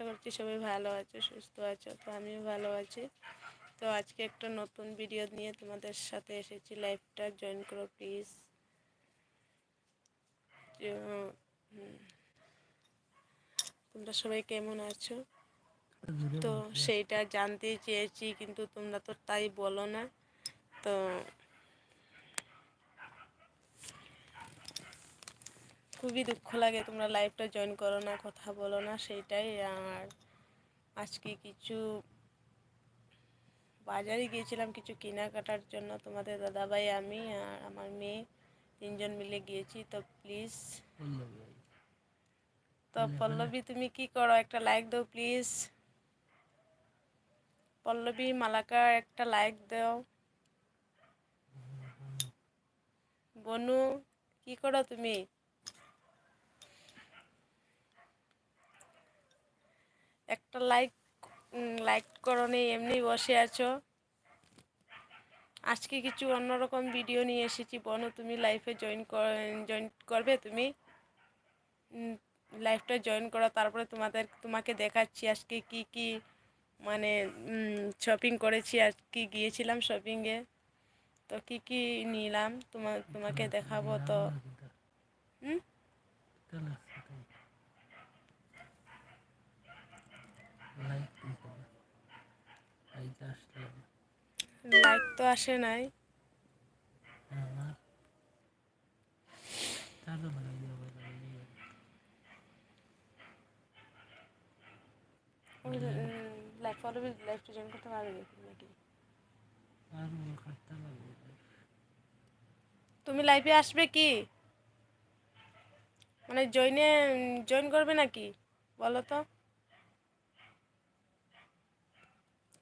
আশা করছি সবাই ভালো আছো, সুস্থ আছো, তো আমিও ভালো আছি। তো আজকে একটা নতুন ভিডিও নিয়ে তোমাদের সাথে এসেছি লাইভটা জয়েন করো প্লিজ তোমরা সবাই কেমন আছো? তো সেইটা জানতেই চেয়েছি, কিন্তু তোমরা তো তাই বলো না। তো খুবই দুঃখ লাগে তোমরা লাইভটা জয়েন করো না কথা বলো না সেইটাই আর আজকে কিছু বাজারে গিয়েছিলাম কিছু কেনাকাটার জন্য তোমাদের দাদাভাই আমি আর আমার মেয়ে তিনজন মিলে গিয়েছি তো প্লিজ তো পল্লবী তুমি কি করো? একটা লাইক দাও প্লিজ পল্লবী মালাকার একটা লাইক দাও। বনু কি করো তুমি? একটা লাইক লাইক করো নেই এমনি বসে আছো। আজকে কিছু অন্যরকম ভিডিও নিয়ে এসেছি। বনো, তুমি লাইফে জয়েন জয়েন করবে তুমি? লাইফটা জয়েন করো, তারপরে তোমাদের, তোমাকে দেখাচ্ছি আজকে কি কি মানে শপিং করেছি। আজকে গিয়েছিলাম শপিংয়ে তো কি কি নিলাম? তোমা, তোমাকে দেখাবো তো। হুম? লাইক তো আসে নাই। লাইক লাইফ জয়েন করতে পারবে নাকি? তুমি লাইভে আসবে কি? মানে জয়েনে জয়েন করবে নাকি? বলো তো।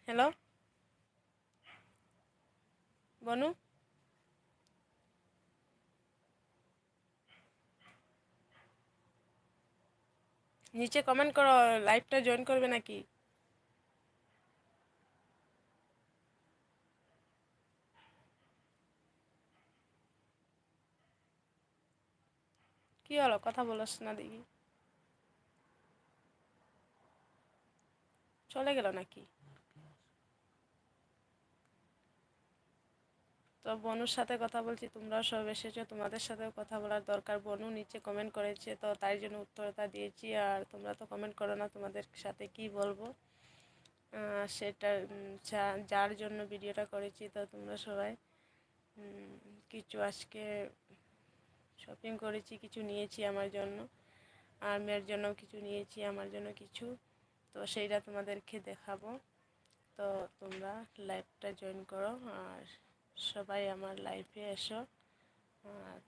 হ্যালো বনু? নিচে কমেন্ট করো লাইভটা জয়েন করবে নাকি? কি হলো? কথা বলছ না দেখি। চলে গেল নাকি? তো বনুর সাথে কথা বলছি, তোমরাও সব এসেছ, তোমাদের সাথেও কথা বলার দরকার। বনু নিচে কমেন্ট করেছে, তো তাই জন্য উত্তরতা দিয়েছি। আর তোমরা তো কমেন্ট করো না, তোমাদের সাথে কি বলব? সেটা যার জন্য ভিডিওটা করেছি, তো তোমরা সবাই কিছু আজকে শপিং করেছি, কিছু নিয়েছি আমার জন্য। আর মেয়ের জন্য কিছু নিয়েছি, আমার জন্য কিছু। তো সেইটা তোমাদেরকে দেখাবো। তো তোমরা লাইভটা জয়েন করো, আর সবাই আমার লাইফে এসো।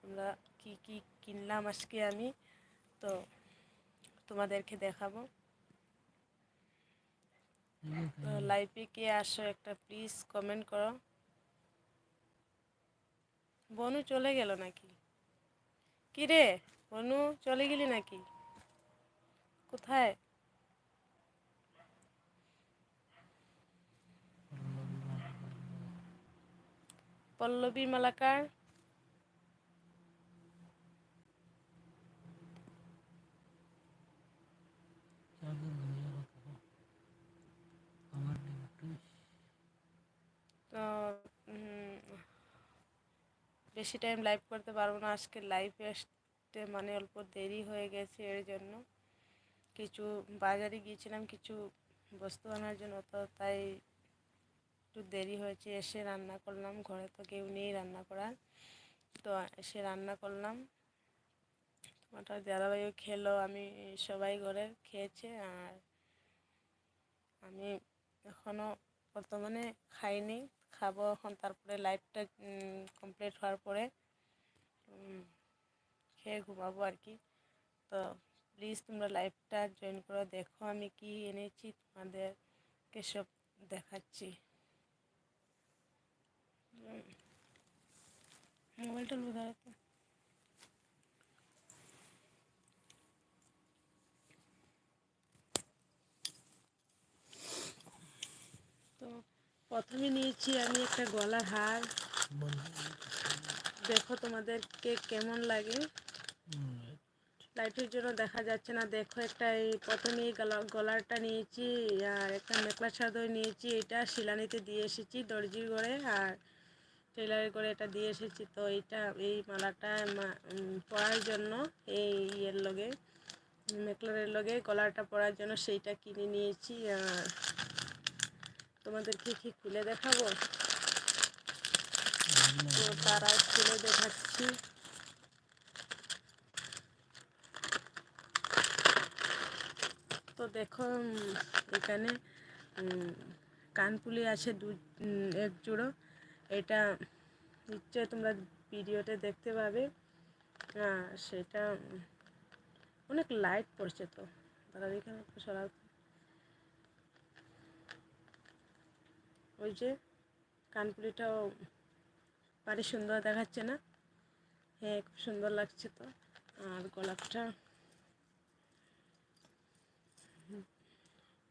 তোমরা কি কি কিনলাম আজকে আমি? তো তোমাদেরকে দেখাবো। তো লাইফে কে আসো একটা প্লিজ কমেন্ট করো। বনু চলে গেল নাকি? কি রে বনু চলে গেলি নাকি? কোথায়? পল্লবী মালাকার। তো বেশি টাইম লাইভ করতে পারব না। আজকে লাইভ আসতে মানে অল্প দেরি হয়ে গেছে এর জন্য। কিছু বাজারে গিয়েছিলাম, কিছু বস্তু আনার জন্য, তো তাই একটু দেরি হয়েছে, এসে রান্না করলাম। ঘরে তো কেউ নেই রান্না করার। তো এসে রান্না করলাম। তোমারটা দাদাভাইও খেলো, আমি সবাই ঘরে খেয়েছে। আর আমি এখনও বর্তমানে খাইনি, খাব এখন। তারপরে লাইফটা কমপ্লিট হওয়ার পরে খেয়ে ঘুমাবো আর কি। তো প্লিজ তোমরা লাইভটা জয়েন করো দেখো, আমি কি এনেছি তোমাদেরকে সব দেখাচ্ছি। মোবাইলটা বোধহয় তো প্রথমে নিয়েছি আমি একটা গলার হার। দেখো তোমাদেরকে কেমন লাগে। লাইটের জন্য দেখা যাচ্ছে না। দেখো একটা এই প্রথমে গলা গলারটা নিয়েছি, আর একটা মেকলা চাদর নিয়েছি। এটা শিলানিতে দিয়ে এসেছি দর্জির ঘরে, আর টেলারের করে এটা দিয়ে এসেছি। তো এইটা, এই মালাটা পরার জন্য, এই ইয়ের লগে, মেকলারের লগে গলাটা পরার জন্য সেইটা কিনে নিয়েছি। আর তোমাদেরকে কি খুলে দেখাবো? তো তারা খুলে দেখাচ্ছি। তো দেখো এখানে কানপুলি আছে দু এক জোড়ো। এটা নিশ্চয় তোমরা ভিডিওতে দেখতে পাবে। আর সেটা অনেক লাইট পড়ছে তো। তারা এখানে সরাও। ওই যে কানপুলিটাও বাড়ি সুন্দর দেখাচ্ছে না? হ্যাঁ খুব সুন্দর লাগছে তো। আর গোলাপটা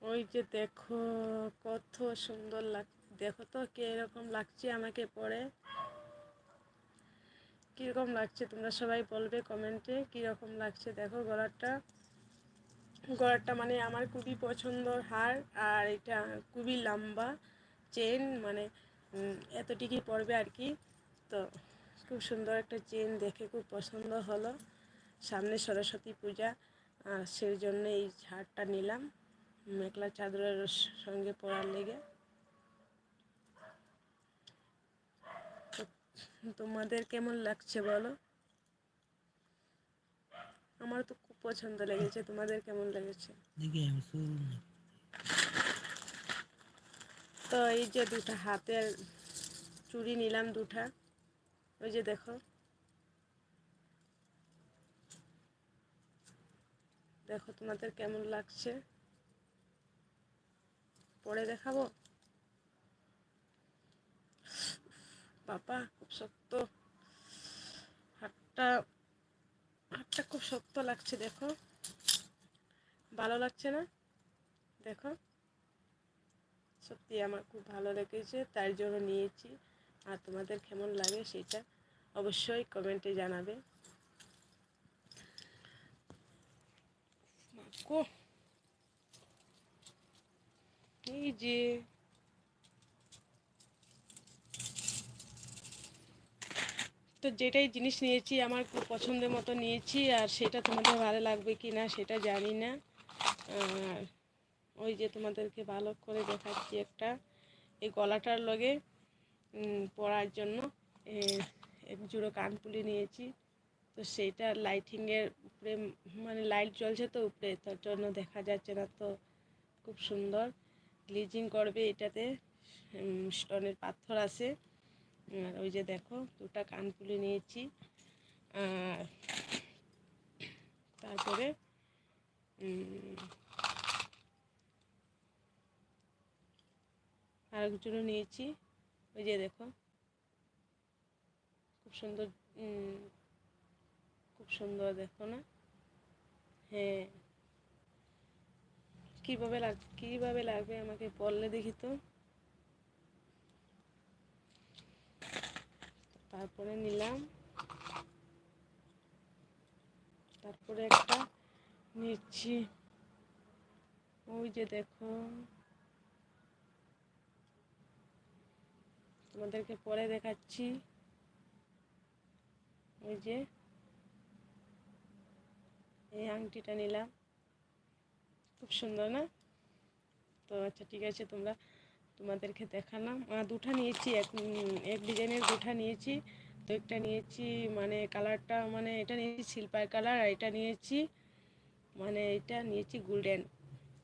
ওই যে দেখো, কত সুন্দর লাগ দেখো তো কীরকম লাগছে আমাকে পরে কীরকম লাগছে তোমরা সবাই বলবে কমেন্টে কীরকম লাগছে দেখো গলাটা। গলাটা মানে আমার খুবই পছন্দর হার আর এটা খুবই লম্বা চেন মানে উম, এতটুকুই পড়বে আর কি। তো খুব সুন্দর একটা চেন দেখে খুব পছন্দ হলো। সামনে সরস্বতী পূজা সেই জন্য এই হারটা নিলাম। মেঘলা চাদরের সঙ্গে পড়ার লেগে তো তোমাদের কেমন লাগছে বলো? আমার তো খুব পছন্দ লেগেছে তোমাদের কেমন লেগেছে? তো এই যে দুটা হাতের চুড়ি নিলাম দুটা ওই যে দেখো। দেখো তোমাদের কেমন লাগছে? পরে দেখাবো? বাবা, খুব শক্ত। হাতটা হাতটা খুব শক্ত লাগছে, দেখো। ভালো লাগছে না? দেখো। সত্যি আমার খুব ভালো লেগেছে তাই জন্য নিয়েছি। আর তোমাদের কেমন লাগে সেটা অবশ্যই কমেন্টে জানাবে। এই যে তো যেটাই জিনিস নিয়েছি, আমার খুব পছন্দের মতো নিয়েছি, আর সেটা তোমাদের ভালো লাগবে কি না সেটা জানি না। আর ওই যে তোমাদেরকে ভালো করে দেখাচ্ছি একটা, এই গলাটার লগে পরার জন্য জোড়ো কানপুলি নিয়েছি। তো সেইটা লাইটিংয়ের উপরে মানে লাইট জ্বলছে তো উপরে, তার জন্য দেখা যাচ্ছে না তো খুব সুন্দর। গ্লিজিং করবে এটাতে স্টোনের পাথর আছে। আর ওই যে দেখো, দুটা কানপুলি নিয়েছি। আর তারপরে আর একজনও নিয়েছি। ওই যে দেখো, খুব সুন্দর খুব সুন্দর দেখো না? হ্যাঁ। কীভাবে লাগ, কীভাবে লাগবে আমাকে বললে দেখি তো? তারপরে নিলাম। তারপরে একটা নিচ্ছি ওই যে দেখো। তোমাদেরকে পরে দেখাচ্ছি। ওই যে এই আংটিটা নিলাম। খুব সুন্দর না? তো আচ্ছা ঠিক আছে, তোমরা তোমাদেরকে দেখালাম। আর দুটা নিয়েছি, এক এক ডিজাইনের দুটা নিয়েছি। তো একটা নিয়েছি মানে কালারটা মানে এটা নিয়েছি সিলভার কালার আর এটা নিয়েছি মানে এটা নিয়েছি গোল্ডেন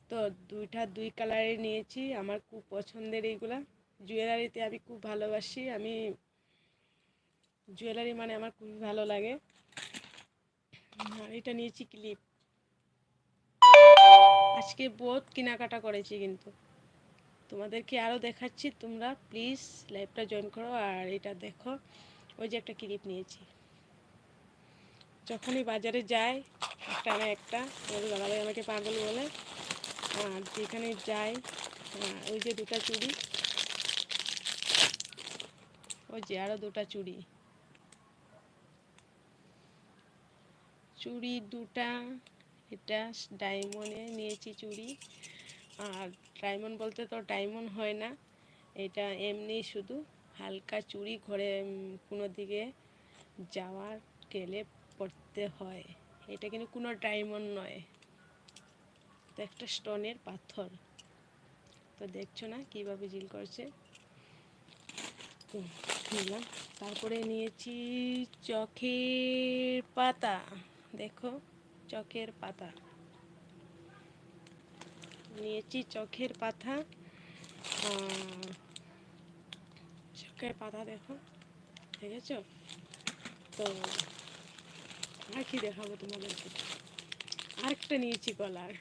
তো দুইটা দুই কালারের নিয়েছি, আমার খুব পছন্দের এইগুলা। জুয়েলারিতে আমি খুব ভালোবাসি, আমি জুয়েলারি মানে আমার খুবই ভালো লাগে। আর এটা নিয়েছি ক্লিপ আজকে বহুত কেনাকাটা করেছি কিন্তু। তোমাদেরকে আরও দেখাচ্ছি, তোমরা প্লিজ লাইভটা জয়েন করো আর এটা দেখো, ওই যে একটা ক্লিপ নিয়েছি। যখনই বাজারে যাই একটা না একটা ওর দাদাভাই আমাকে পাগল বলে। আর যেখানে যাই ওই যে দুটা চুড়ি। ওই যে আরও দুটা চুড়ি। চুড়ি দুটা, এটা ডায়মন্ডে নিয়েছি চুড়ি। আর ডায়মন্ড বলতে তো ডায়মন্ড হয় না। এটা এমনি শুধু হালকা চুড়ি ঘরে কোনো দিকে যাওয়ার গেলে পড়তে হয়। এটা কিন্তু কোনো ডায়মন্ড নয়। তো একটা স্টোনের পাথর। তো দেখছ না কীভাবে জিল করছে? তো নিলাম। তারপরে নিয়েছি চোখের পাতা। দেখো, চোখের পাতা। নিয়েছি চোখের পাতা। চোখের পাতা দেখো, দেখেছ? তো আর দেখাবো তোমাদেরকে? আরেকটা নিয়েছি কলার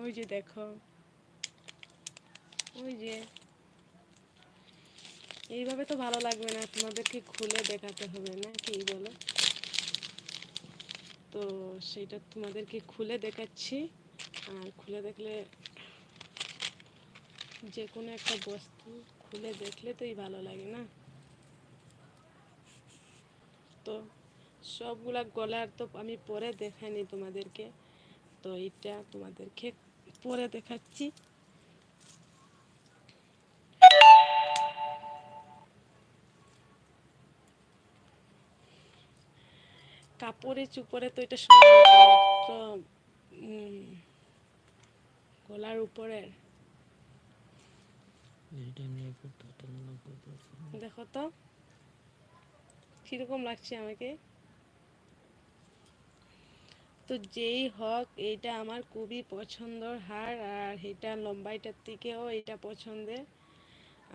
ওই যে দেখো। ওই যে। এইভাবে তো ভালো লাগবে না, তোমাদেরকে খুলে দেখাতে হবে না কি বলো? তো সেটা তোমাদেরকে খুলে দেখাচ্ছি। আর খুলে দেখলে যে কোনো একটা বস্তু খুলে দেখলে তোই ভালো লাগে না? তো সবগুলা গলার তো আমি পরে দেখাইনি তোমাদেরকে, তো এটা তোমাদেরকে পরে দেখাচ্ছি। কাপড়ে চুপড়ে তো এটা গলার উপরে এটা নিয়ে করতে তুলনা করতেছি দেখো তো, কীরকম লাগছে আমাকে? তো যেই হোক এইটা আমার খুবই পছন্দর হার, আর এটা লম্বাইটার থেকেও এটা পছন্দের।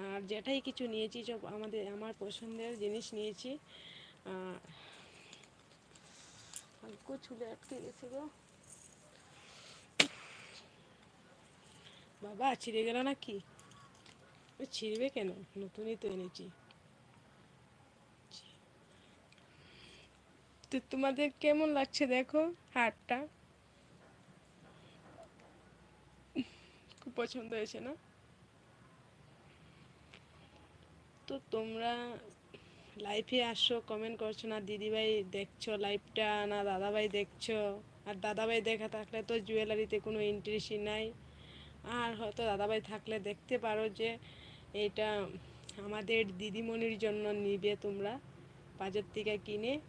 আর যেটাই কিছু নিয়েছি, সব আমাদের, আমার পছন্দের জিনিস নিয়েছি। হালকা চুলে আটকে গেছে গো। বাবা, ছিঁড়ে গেল নাকি? ছিঁড়বে কেন নতুনই তো এনেছি তো তোমাদের কেমন লাগছে দেখো হারটা খুব পছন্দ হয়েছে না তো তোমরা লাইভে আসো কমেন্ট করছ না দিদিভাই দেখছ লাইভটা না দাদাভাই দেখছ আর দাদাভাই দেখা থাকলে তো জুয়েলারিতে কোনো ইন্টারেস্টই নাই আর হয়তো দাদাভাই থাকলে দেখতে পারো যে এটা আমাদের দিদিমণির জন্য নিবে তোমরা বাজার থেকে কিনে।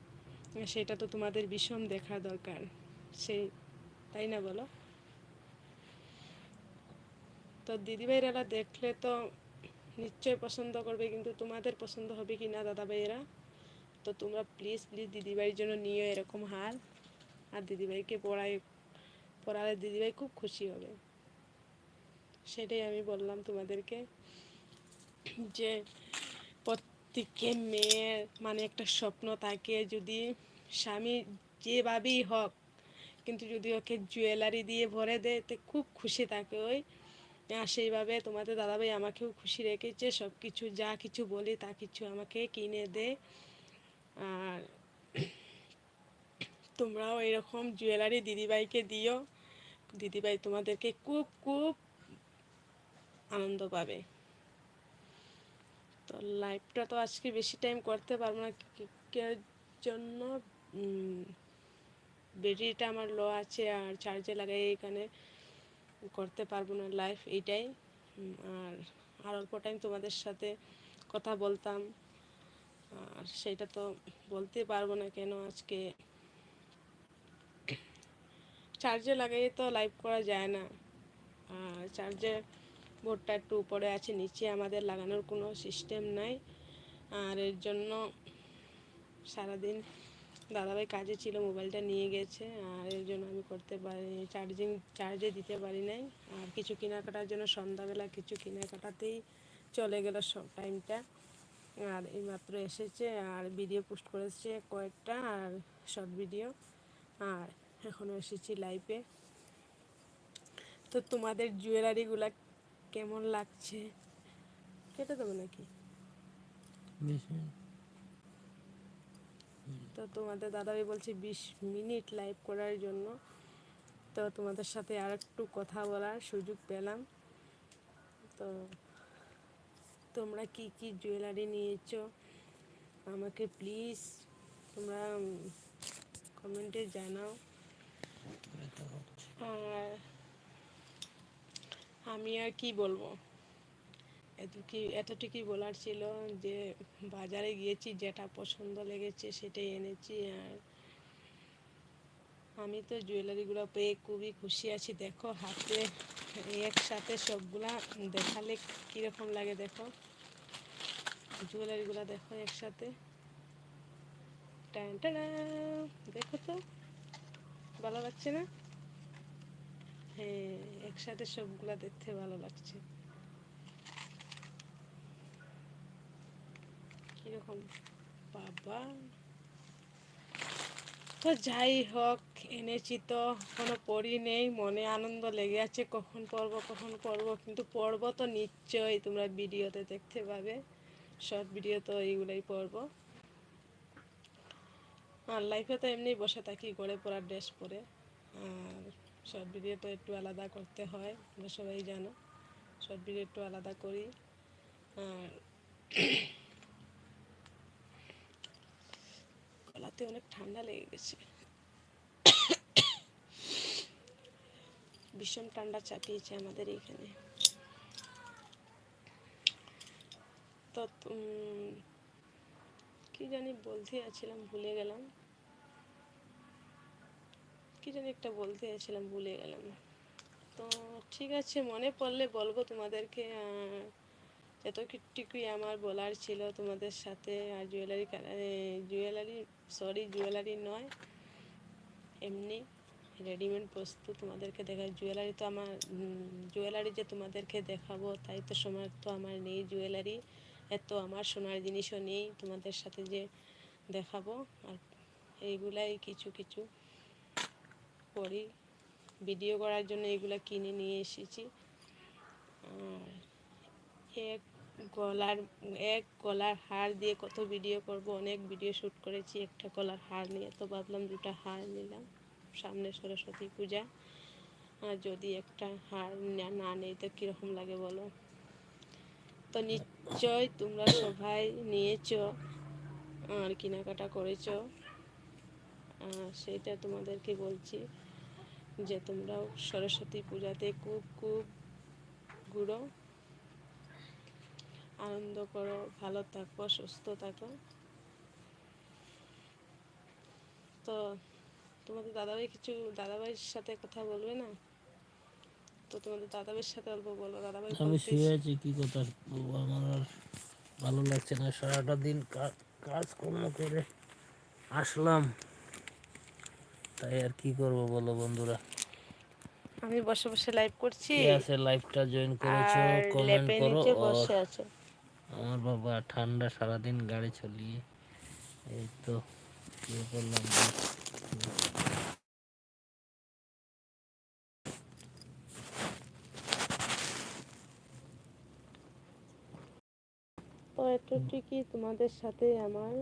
সেটা তো তোমাদের ভীষণ দেখা দরকার। সেই তাই না বলো? তো দিদিভাইরা দেখলে তো নিশ্চয় পছন্দ করবে, কিন্তু তোমাদের পছন্দ হবে কি না দাদাভাইয়েরা? তো তোমরা প্লিজ প্লিজ দিদিভাইয়ের জন্য নিও এরকম হার। আর দিদিভাইকে পড়াই পড়ালে দিদিভাই খুব খুশি হবে। সেটাই আমি বললাম তোমাদেরকে। যে প্রত্যেকে মেয়ের মানে একটা স্বপ্ন থাকে যদি স্বামী যেভাবেই হোক, কিন্তু যদি ওকে জুয়েলারি দিয়ে ভরে দেয়, তো খুব খুশি থাকে ওই। আর সেইভাবে তোমাদের দাদাভাই আমাকেও খুশি রেখেছে সব কিছু যা কিছু বলি তা কিছু আমাকে কিনে দেয় আর তোমরাও এরকম জুয়েলারি দিদিভাইকে দিও, দিদিভাই তোমাদেরকে খুব খুব আনন্দ পাবে। তো লাইভটা তো আজকে বেশি টাইম করতে পারব না। কি- কে জন্য? ব্যাটারিটা আমার লো আছে আর চার্জে লাগাই এখানে করতে পারব না লাইভ এইটাই। আর আর অল্প টাইম তোমাদের সাথে কথা বলতাম। আর সেটা তো বলতে পারব না কেন আজকে। চার্জে লাগাই তো লাইভ করা যায় না। আর চার্জের বোর্ডটা একটু উপরে আছে, নিচে আমাদের লাগানোর কোনো সিস্টেম নাই। আর এর জন্য সারাদিন দাদাভাই কাজে ছিল, মোবাইলটা নিয়ে গেছে। আর এর জন্য আমি করতে পারি চার্জিং চার্জে দিতে পারি নাই। আর কিছু কেনাকাটার জন্য সন্ধ্যাবেলা কিছু কেনাকাটাতেই চলে গেল সব টাইমটা আর এইমাত্র এসেছে, আর ভিডিও পোস্ট করেছে কয়েকটা, আর শর্ট ভিডিও আর এখনও এসেছি লাইভে তো তোমাদের জুয়েলারিগুলা কেমন লাগছে? কেটে দেবো নাকি? তো তোমাদের দাদাভাই বলছে বিশ মিনিট লাইভ করার জন্য। তো তোমাদের সাথে আর একটু কথা বলার সুযোগ পেলাম। তো তোমরা কি কি জুয়েলারি নিয়েছো? আমাকে প্লিজ তোমরা কমেন্টে জানাও। আর আমি আর কি বলব? এতকি, এতটুকুই বলার ছিল যে, বাজারে গিয়েছি, যেটা পছন্দ লেগেছে সেটাই এনেছি আর আমি তো জুয়েলারিগুলো পেয়ে খুবই খুশি আছি। দেখো, হাতে একসাথে সবগুলা দেখালে কীরকম লাগে দেখো? জুয়েলারিগুলো দেখো একসাথে। দেখো তো, ভালো লাগছে না? হ্যাঁ একসাথে সবগুলা দেখতে ভালো লাগছে। কীরকম? বাবা। তো যাই হোক, এনেছি তো কোনো পড়ি নেই, মনে আনন্দ লেগে আছে, কখন পড়ব কখন পড়ব, কিন্তু পড়ব তো নিশ্চয়ই, তোমরা ভিডিওতে দেখতে পাবে, শর্ট ভিডিও তো এইগুলোই পড়ব। আর লাইফে তো এমনি বসে থাকি গড়ে পড়ার ড্রেস পরে, আর শর্ট ভিডিও তো একটু আলাদা করতে হয়, তোমরা সবাই জানো। শর্ট ভিডিও একটু আলাদা করি। আর গলাতে অনেক ঠান্ডা লেগে গেছে। ভীষণ ঠান্ডা চাপিয়েছে আমাদের এইখানে তো কি জানি বলতে আছিলাম, ভুলে গেলাম। কি জানি একটা বলতে যাচ্ছিলাম ভুলে গেলাম। তো ঠিক আছে, মনে পড়লে বলব তোমাদেরকে এতটুকুই আমার বলার ছিল তোমাদের সাথে। আর জুয়েলারি জুয়েলারি সরি জুয়েলারি নয়, এমনি রেডিমেড বস্তু তোমাদেরকে দেখা জুয়েলারি তো আমার জুয়েলারি যে তোমাদেরকে দেখাবো, তাই তো সময় তো আমার নেই জুয়েলারি এত আমার সোনার জিনিসও নেই তোমাদের সাথে যে দেখাবো, আর এইগুলাই কিছু কিছু। করি। ভিডিও করার জন্য এগুলা কিনে নিয়ে এসেছি। আর এক গলার এক গলার হার দিয়ে কত ভিডিও করব, অনেক ভিডিও শ্যুট করেছি। একটা গলার হার নিয়ে তো ভাবলাম দুটো হার নিলাম, সামনে সরস্বতী পূজা। আর যদি একটা হার না- নেই তো কীরকম লাগে বলো? তো নিশ্চয় তোমরা সবাই নিয়েছো আর কেনাকাটা করেছ। সেটা তোমাদেরকে বলছি। যে তোমরাও সরস্বতী পূজাতে খুব খুব ঘুরো আনন্দ করো ভালো থাকো সুস্থ থাকো। তো তোমাদের দাদাভাই কিছু দাদাভাইয়ের সাথে কথা বলবে না? তো তোমাদের দাদাভাইয়ের সাথে অল্প বলো দাদাভাই আমি শুয়ে আছি কি কথা বলব? আমার আর ভালো লাগছে না। সারাটা দিন কা- কাজকর্ম করে আসলাম। তাই আর কি করব বলো বন্ধুরা? আমি বসে বসে লাইভ করছি। কে আছে লাইভটা জয়েন করেছ? কমেন্ট করো। বসে আছে। আমার বাবা ঠান্ডা সারাদিন গাড়ি চালিয়ে এই তো তো এতটুকুই তোমাদের সাথে আমার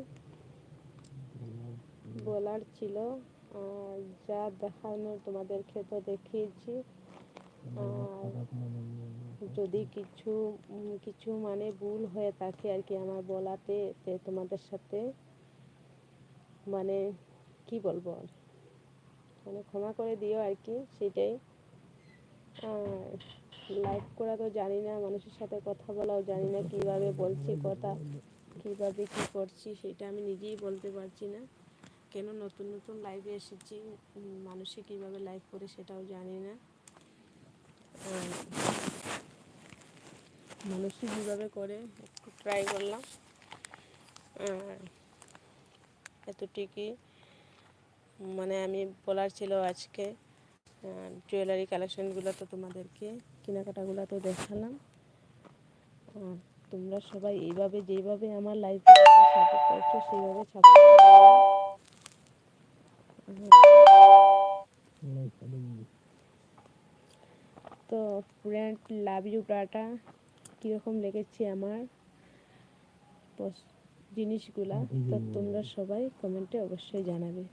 বলার ছিল। যা দেখানোর তোমাদেরকে তো দেখিয়েছি। আর যদি কিছু কিছু মানে ভুল হয়ে থাকে আর কি আমার বলাতে তোমাদের সাথে মানে কি বলব মানে ক্ষমা করে দিও আর কি, সেটাই। আর লাইভ করা তো জানি না, মানুষের সাথে কথা বলাও জানি না কীভাবে বলছি, কথা কীভাবে কি করছি, সেটা আমি নিজেই বলতে পারছি না। কেন নতুন নতুন লাইভে এসেছি? মানুষে কীভাবে লাইভ করে সেটাও জানি না। আর মানুষই যেভাবে করে, একটু ট্রাই করলাম। এতটুকুই। মানে আমি বলার ছিল আজকে জুয়েলারি কালেকশনগুলো তো তোমাদেরকে, কেনাকাটাগুলো তো দেখালাম। তোমরা সবাই এইভাবে যেইভাবে আমার লাইফে সাপোর্ট করছ, সেইভাবে সাপোর্ট তো ফ্রেন্ড লাভ ইউ টাটা কীরকম লেগেছে আমার জিনিসগুলা, তো তোমরা সবাই কমেন্টে অবশ্যই জানাবে।